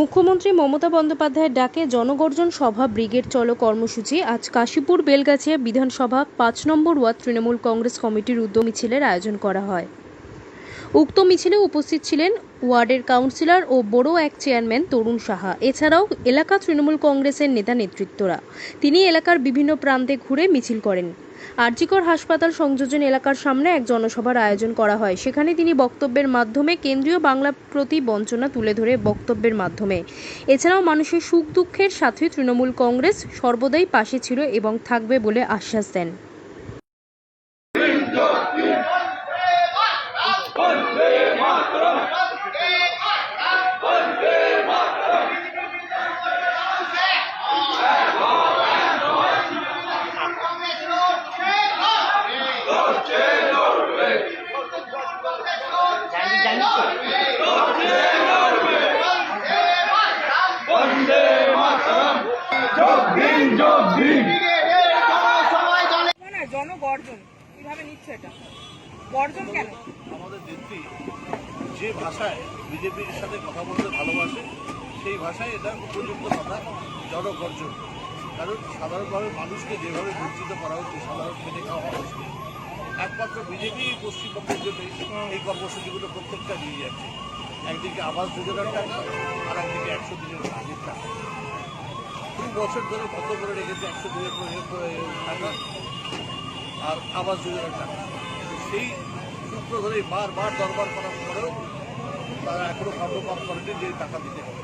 মুখ্যমন্ত্রী মমতা বন্দ্যোপাধ্যায়ের ডাকে জনগর্জন সভা, ব্রিগেড চলো কর্মসূচি। আজ কাশীপুর বেলগাছিয়া বিধানসভা পাঁচ নম্বর ওয়ার্ড তৃণমূল কংগ্রেস কমিটির উদ্যোগ মিছিলের আয়োজন করা হয়। উক্ত মিছিলে উপস্থিত ছিলেন ওয়ার্ডের কাউন্সিলর ও বড় এক চেয়ারম্যান তরুণ সাহা। এছাড়াও এলাকা তৃণমূল কংগ্রেসের নেতা নেতৃত্বরা। তিনি এলাকার বিভিন্ন প্রান্তে ঘুরে মিছিল করেন। আরজিকর হাসপাতাল সংযোজন এলাকার সামনে এক জনসভার আয়োজন করা হয়। সেখানে তিনি বক্তব্যের মাধ্যমে কেন্দ্রীয় বাংলা প্রতি বঞ্চনা তুলে ধরে বক্তব্যের মাধ্যমে। এছাড়াও মানুষের সুখ দুঃখের সাথে তৃণমূল কংগ্রেস সর্বদাই পাশে ছিল এবং থাকবে বলে আশ্বাস দেন। না জনগর্জন কীভাবে নিচ্ছে এটা? গর্জন কেন? আমাদের নেত্রী যে ভাষায় বিজেপির সাথে কথা বলতে ভালোবাসে, সেই ভাষায় এটা উপযুক্ত কথা জনগর্জন। কারণ সাধারণভাবে মানুষকে যেভাবে বঞ্চিত করা হচ্ছে, সাধারণ খেটে খাওয়া মানুষকে, একমাত্র বিজেপি পশ্চিমবঙ্গের জন্য এই কর্মসূচিগুলো প্রত্যেকটা নিয়ে যাচ্ছে। একদিকে আবাস যোজনার টাকা, আর একদিকে একশো দিনের কাজের টাকা। দুই বছর ধরে বন্ধ করে রেখেছে একশো দিনের টাকা। আর আবাস যোজনার টাকা সেই সূত্র ধরে বারবার দরবার করার পরেও তারা এখনও কর্মপাত করেনি যে টাকা দিতে হবে।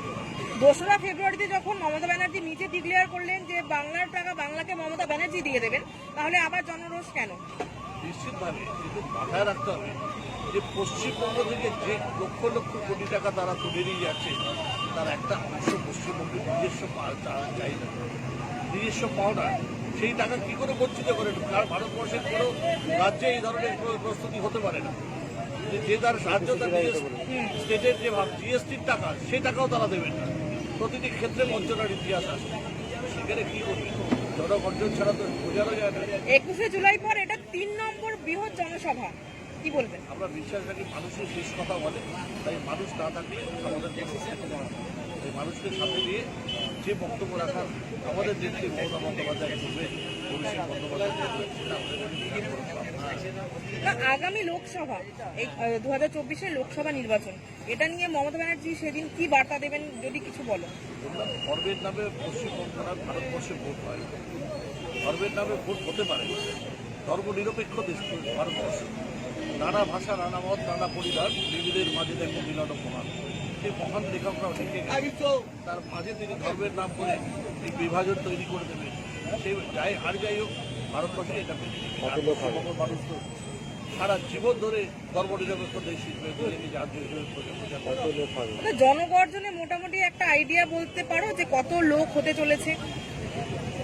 দোসরা ফেব্রুয়ারিতে যখন মমতা ব্যানার্জি নিজে ডিক্লেয়ার করলেন যে বাংলার টাকা বাংলাকে মমতা ব্যানার্জি দিয়ে দেবেন তাহলে আবার জনরোষ কেন? নিশ্চিতভাবে কিন্তু মাথায় রাখতে হবে যে পশ্চিমবঙ্গ থেকে যে লক্ষ লক্ষ কোটি টাকা তারা তুলে নিয়ে যাচ্ছে তার একটা অংশ পশ্চিমবঙ্গের নিজস্ব পা- চা- চাহিদা। নিজস্ব পাওনা সেই টাকা কি করে বঞ্চিত করে? কারণ ভারতবর্ষের কোনো রাজ্যে এই ধরনের প্র- প্রস্তুতি হতে পারে না। যে- যে তার রাজ্য তার স্টেটের যে ভাব জিএসটির টাকা সেই টাকাও তারা দেবেন না। প্রতিটি ক্ষেত্রে বঞ্চনার ইতিহাস আছে। সেখানে কি করবে? জনগর্জন ছাড়া তো বোঝানো যায় না। একুশে জুলাই পর এটা তিন নম্বর বৃহৎ জনসভা। কি বলবেন? আমরা বিশ্বাস রাখি মানুষের শেষ কথা বলে তাই মানুষ না থাকলে আমাদের মানুষকে সাথে নিয়ে যে বক্তব্য রাখার আমাদের নেত্রী মমতা বন্দ্যোপাধ্যায় করবে অভিষেক বন্দ্যোপাধ্যায় আগামী লোকসভা এই দু হাজার চব্বিশের লোকসভা নির্বাচন এটা নিয়ে মমতা ব্যানার্জি সেদিন কি বার্তা দেবেন যদি কিছু বলো? ধর্মের নামে পশ্চিমবঙ্গ ভারতবর্ষে ভোট হয়। ধর্মের নামে ভোট হতে পারে। ধর্ম নিরপেক্ষ দেশ ভারতবর্ষ। নানা ভাষা নানা মত নানা পরিবার বিবিধের মাঝে দেখো মিলন প্রমাণ। সেই মহান লেখকরাও লিখে তার মাঝে তিনি ধর্মের নাম করে এই বিভাজন তৈরি করে দেবেন। সে যাই হার যাই হোক ভারতবর্ষে এটা মেনে। মানুষ তো সারা জীবন ধরে ধর্ম নিরপেক্ষ দেশ হিসেবে। মানে জনগর্জনে মোটামুটি একটা আইডিয়া বলতে পারো যে কত লোক হতে চলেছে?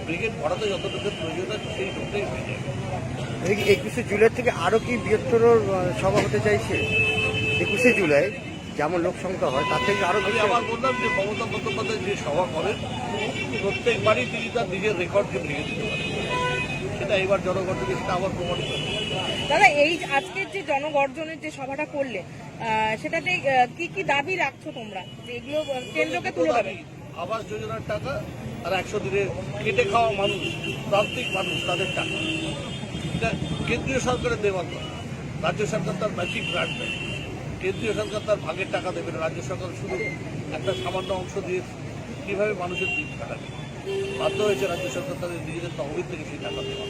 ব্রিগেড ভারতে যতটুকু প্রয়োজন আছে সেই লোকটাই হয়ে যাবে। একুশে জুলাই থেকে আরও কি বৃহত্তর সভা হতে চাইছে? একুশে জুলাই। যেমন লোক সংখ্যা হয় তার থেকে আরও আমি বেশি আবার বললাম যে মমতা বন্দ্যোপাধ্যায় যে সভা করেন প্রত্যেকবারই তিনি তার নিজের রেকর্ডকে ভেঙে দিতে পারেন। সেটা এবার জনগণকে সেটা আবার প্রমাণিত দাদা এই আজকের যে জনগর্জনের যে সভাটা করলে আহ, সেটাতে কি কি দাবি রাখছো তোমরা? যে এগুলো কেন্দ্রকে তুলে দেবে। আবাস যোজনার টাকা আর একশো দিনের কেটে খাওয়া মানুষ প্রান্তিক মানুষ তাদের টাকা। এটা কেন্দ্রীয় সরকারের দেওয়ার রাজ্য সরকার তার ম্যাচিং গ্রান্ট দেয় কেন্দ্রীয় সরকার তার ভাগের টাকা দেবে না, রাজ্য সরকার শুধু একটা সামান্য অংশ দিয়ে কীভাবে মানুষের দিন কাটাবে? বাধ্য হয়েছে রাজ্য সরকার তাদের নিজেদের তহবিল থেকে সেই টাকা দেওয়া।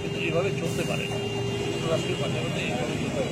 কিন্তু এইভাবে চলতে পারে রাষ্ট্রীয় পাঞ্জাবিতে এইভাবে চলতে পারে।